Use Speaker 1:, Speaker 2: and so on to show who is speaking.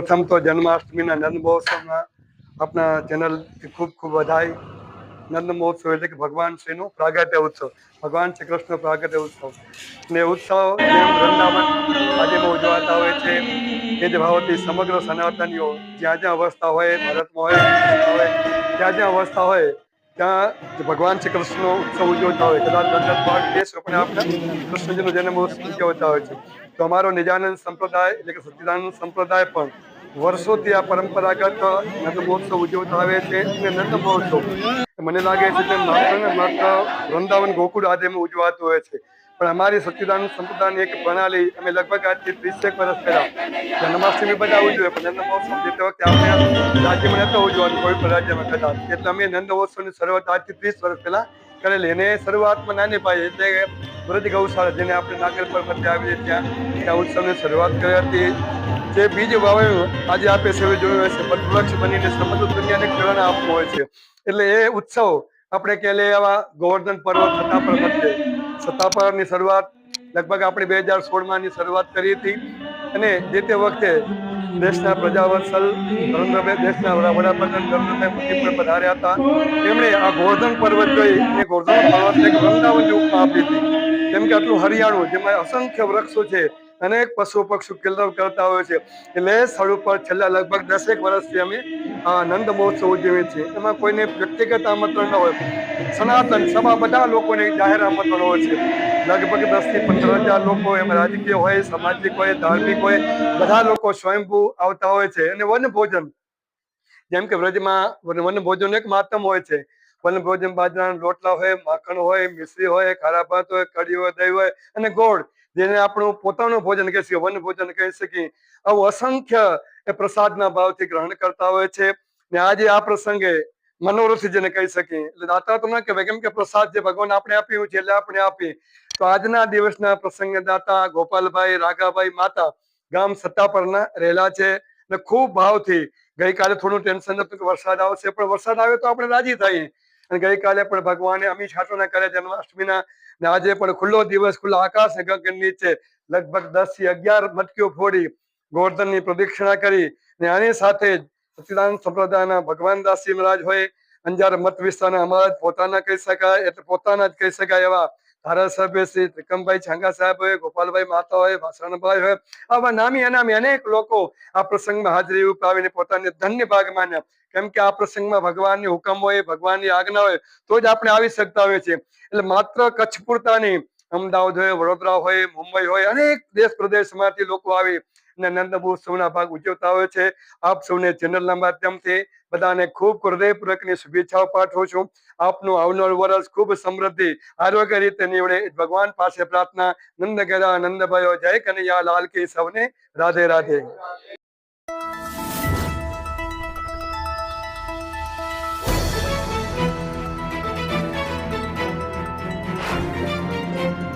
Speaker 1: પ્રથમ તો જન્માષ્ટમીના નંદ મહોત્સવના આપણા ચેનલથી ખૂબ ખૂબ વધાઈ નંદ મહોત્સવ એટલે કે ભગવાન શ્રીનો પ્રાગટ્ય ઉત્સવ. ભગવાન શ્રી કૃષ્ણ પ્રાગટ્ય ઉત્સવ. ને ઉત્સવ જેમ વૃંદાવન આજેમાં ઉજવાતા હોય છે. એ જ ભાવથી સમગ્ર સનાતનીઓ જ્યાં જ્યાં અવસ્થા હોય ભારતમાં હોય જ્યાં જ્યાં અવસ્થા હોય, ત્યાં ભગવાન શ્રી કૃષ્ણનો ઉત્સવ ઉજવતા હોય. કદાચ કૃષ્ણજીનો જન્મ ઉજવતા હોય છે. તો અમારો નિજાનંદ સંપ્રદાય એટલે કે સચ્ચિદાનંદ સંપ્રદાય પણ વર્ષોથી આ પરંપરાગત નંદ મહોત્સવ ઉજવતા આવે છે અને નંદ મહોત્સવ. મને લાગે છે કે માત્ર ને માત્ર વૃંદાવન ગોકુળ આદિમાં ઉજવાતું હોય છે. પણ અમારી સચ્ચિદાનંદ સંપ્રદાયની એક પ્રણાલી અમે લગભગ આજથી ત્રીસેક વર્ષ પહેલા જન્માષ્ટમી બધા ઉજવે પણ નંદ મહોત્સવ જેતે વખતે આપણે રાજ્યમાં નહોતો ઉજવાનું કોઈ પણ રાજ્યમાં કદાચ. એટલે અમે નંદ મહોત્સવની શરૂઆત આજથી ત્રીસ વર્ષ પહેલા કરેલી. એને શરૂઆતમાં નાની પાઈ એટલે વ્રજ ગૌશાળા જેને આપણે નાગર પર મધ્ય આવીએ ત્યાં ત્યાં ઉત્સવની શરૂઆત કરી હતી. જે બીજ વાવ્યું આજે આપે સૌએ જોયું હશે પણ વૃક્ષ બનીને સમગ્ર દુનિયાને પ્રેરણા આપવું હોય છે. એટલે એ ઉત્સવ આપણે લે આવા ગોવર્ધન પર્વત સત્તાપર મધ્યે સત્તાપરની શરૂઆત લગભગ આપણે બે હજાર સોળમાં ની શરૂઆત કરી હતી. અને જે તે વખતે દેશના પ્રજાવત્સલ, નરેન્દ્રભાઈ દેશના વડાપ્રધાન નરેન્દ્રભાઈ મોદી પણ પધાર્યા હતા. તેમણે આ ગોવર્ધન પર્વત જોઈ, એ ગોવર્ધન પર્વતને એક વૃંદાવન ઉપમા આપી હતી. કેમ કે આટલું હરિયાણું જેમાં અસંખ્ય વૃક્ષો છે, અનેક પશુ પક્ષી કિલ્લર કરતા હોય છે. એટલે સ્થળ ઉપર છેલ્લા લગભગ દસેક વર્ષથી અમે નંદ મહોત્સવ ઉજવીએ છીએ. એમાં કોઈને વ્યક્તિગત આમંત્રણ ન હોય. સનાતન સભા બધા લોકોને જાહેર આમંત્રણ હોય છે. લગભગ દસથી પંદર હજાર લોકો એમાં રાજકીય હોય, સામાજિક હોય, ધાર્મિક હોય, બધા લોકો સ્વયંભૂ આવતા હોય છે. અને વન ભોજન જેમ કે વ્રજમાં વન ભોજન એક મહાત્મ હોય છે. વન ભોજન બાજરાના રોટલા હોય, માખણ હોય, મિશ્રી હોય, ખારા ભાત હોય, કઢી હોય, દહીં હોય અને ગોળ, જેને આપણું પોતાનું ભોજન કહી શકીએ, વન ભોજન કહી શકીએ. આવું અસંખ્ય એ પ્રસાદના ભાવથી ગ્રહણ કરતા હોય છે. ને આજે આ પ્રસંગે મનોરથી જેને કહી શકીએ. એટલે દાતા તો કહેવાય, કેમ કે પ્રસાદ જે ભગવાન આપણે આપ્યું છે, એટલે આપણે આપીએ. તો આજના દિવસના પ્રસંગે દાતા ગોપાલભાઈ, રાઘાભાઈ માતા ગામ સત્તા સત્તાપરના રહેલા છે ને ખૂબ ભાવથી ગઈકાલે થોડું ટેન્શન હતું કે વરસાદ આવશે, પણ વરસાદ આવે તો આપણે રાજી થઈએ. અને ગઈકાલે પણ ભગવાને અમી છાટોના કરે જન્માષ્ટમીના ને આજે પણ ખુલ્લો દિવસ, ખુલ્લા આકાશ ગગન નીચે લગભગ દસથી અગિયાર મટકીઓ ફોડી ગોવર્ધનની પ્રદક્ષિણા કરી ને આની સાથે જ સંપ્રદાયના ભગવાન દાસજી મહારાજ હોય, અંજાર મત વિસ્તારના અમારા પોતાના કહી શકાય, એટલે પોતાના જ કહી શકાય એવા ધારાસભ્ય શ્રી ત્રિકમભાઈ છાંગા સાહેબ હોય, ગોપાલભાઈ માતા હોય, વાસણભાઈ હોય, આવા નામી અનામી અનેક લોકો આ પ્રસંગમાં હાજરી ઉપાવીને પોતાને ધન્ય ભાગ માન્યા. કેમ કે આ પ્રસંગમાં ભગવાનની હુકમ હોય, ભગવાનની આજ્ઞા હોય, તો જ આપણે આવી શકતા હોય છે એટલે માત્ર કચ્છ પૂરતા અમદાવાદ હોય, વડોદરા હોય, મુંબઈ હોય, અનેક દેશ પ્રદેશમાંથી લોકો આવી અને નંદ મહોત્સવના ભાગ ઉજવતા હોય છે. આપ સૌને હૃદયપૂર્વકની શુભેચ્છાઓ પાઠવું છું. આપનું આવનાર વર્ષ ખૂબ સમૃદ્ધિ, આરોગ્ય રીતે નીવડે. ભગવાન પાસે પ્રાર્થના નંદ ગેરા નંદ ભયો જય કનૈયા, લાલ કી સૌને રાધે રાધે.